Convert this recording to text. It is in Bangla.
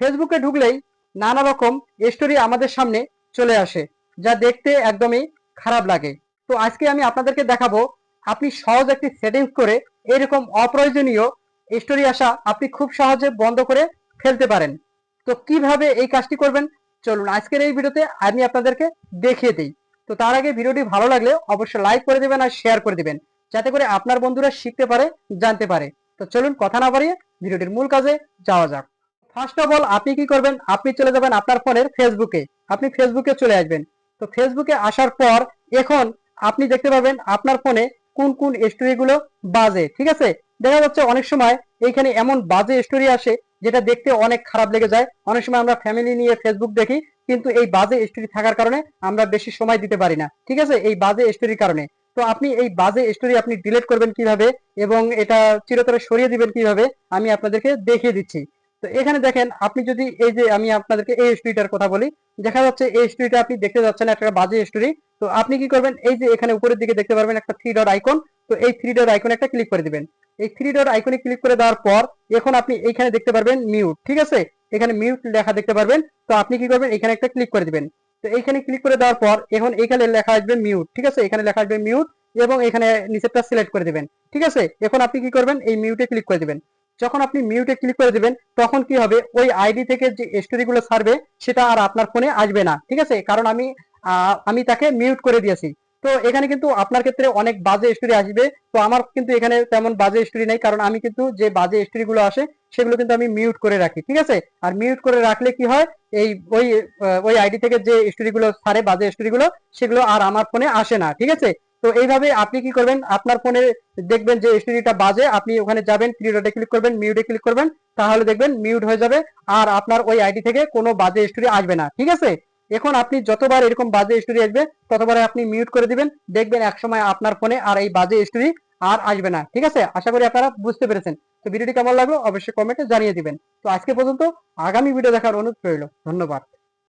ফেসবুকে ঢুকলেই নানা রকম স্টোরি আমাদের সামনে চলে আসে, যা দেখতে একদমই খারাপ লাগে। তো আজকে আমি আপনাদেরকে দেখাবো, আপনি সহজ একটি সেটিংস করে এরকম অপ্রয়োজনীয় স্টোরি আসা আপনি খুব সহজে বন্ধ করে ফেলতে পারেন। তো কীভাবে এই কাজটি করবেন? চলুন, আজকের এই ভিডিওতে আমি আপনাদেরকে দেখিয়ে দিই। তো তার আগে ভিডিওটি ভালো লাগলে অবশ্যই লাইক করে দিবেন আর শেয়ার করে দিবেন, যাতে করে আপনার বন্ধুরা শিখতে পারে, জানতে পারে। তো চলুন, কথা না বাড়িয়ে ভিডিওটির মূল কাজে যাওয়া যাক। ফার্স্ট অফ অল আপনি কি করবেন? আপনি চলে যাবেন আপনার ফোনের ফেসবুকে আপনি ফেসবুকে চলে আসবেন। তো ফেসবুকে আসার পর এখন আপনি দেখতে পাবেন আপনার ফোনে কোন কোন স্টোরি গুলো বাজে, ঠিক আছে? দেখা যাচ্ছে অনেক সময় এইখানে এমন বাজে স্টোরি আসে যেটা দেখতে অনেক খারাপ লেগে যায়। অনেক সময় আমরা ফ্যামিলি নিয়ে ফেসবুক দেখি, কিন্তু এই বাজে স্টোরি থাকার কারণে আমরা বেশি সময় দিতে পারি না, ঠিক আছে? এই বাজে স্টোরির কারণে। তো আপনি এই বাজে স্টোরি আপনি ডিলিট করবেন কীভাবে এবং এটা চিরতরে সরিয়ে দিবেন কীভাবে, আমি আপনাদেরকে দেখিয়ে দিচ্ছি। তো এখানে দেখেন, আপনি যদি এই যে আমি আপনাদেরকে এই স্টোরিটার কথা বলি, দেখা যাচ্ছে এই স্টোরিটা আপনি দেখতে যাচ্ছেন একটা বাজে স্টোরি তো আপনি কি করবেন, এই যে এখানে উপরের দিকে দেখতে পারবেন একটা থ্রি ডট আইকন তো এই থ্রি ডট আইকনে একটা ক্লিক করে দিবেন। এই থ্রি ডট আইকনে ক্লিক করে দেওয়ার পর, এখন আপনি এইখানে দেখতে পারবেন মিউট ঠিক আছে? এখানে মিউট লেখা দেখতে পারবেন, তো আপনি কি করবেন, এখানে একটা ক্লিক করে দিবেন। তো এইখানে ক্লিক করে দেওয়ার পর, এখন এখানে লেখা আসবে মিউট ঠিক আছে? এখানে লেখা আসবে মিউট এবং এখানে নিচেরটা সিলেক্ট করে দিবেন, ঠিক আছে? এখন আপনি কি করবেন, এই মিউটে ক্লিক করে দিবেন। যখন আপনি মিউটে ক্লিক করে দিবেন, তখন কি হবে? ওই আইডি থেকে যে স্টোরি গুলো ছাড়বে, সেটা আর আপনার ফোনে আসবে না। ঠিক আছে? কারণ আমি আমি তাকে মিউট করে দিয়েছি। তো এখানে কিন্তু আপনার ক্ষেত্রে অনেক বাজে স্টোরি আসবে। তো আমার কিন্তু এখানে তেমন বাজে স্টোরি নেই, কারণ আমি কিন্তু যে বাজে স্টোরি গুলো আসে, সেগুলো কিন্তু আমি মিউট করে রাখি। ঠিক আছে? আর মিউট করে রাখলে কি হয়? এই, ওই ওই আইডি থেকে যে স্টোরি গুলো ছাড়ে, বাজে স্টোরি গুলো, সেগুলো আর আমার ফোনে আসে না। ঠিক আছে? তো এইভাবে আপনি কি করবেন? আপনার ফোনে দেখবেন যে স্টোরিটা বাজে, আপনি ওখানে যাবেন থ্রি ডটে ক্লিক করবেন মিউটে ক্লিক করবেন, তাহলে দেখবেন মিউট হয়ে যাবে আর আপনার ওই আইডি থেকে কোনো বাজে স্টোরি আসবে না, ঠিক আছে? এখন আপনি যতবার এরকম বাজে স্টোরি আসবে, ততবার আপনি মিউট করে দিবেন, দেখবেন একসময় আপনার ফোনে আর এই বাজে স্টোরি আর আসবে না, ঠিক আছে? আশা করি আপনারা বুঝতে পেরেছেন। তো ভিডিওটি কেমন লাগল অবশ্যই কমেন্টে জানিয়ে দিবেন। তো আজকে পর্যন্ত আগামী ভিডিও দেখার অনুরোধ রইল। ধন্যবাদ।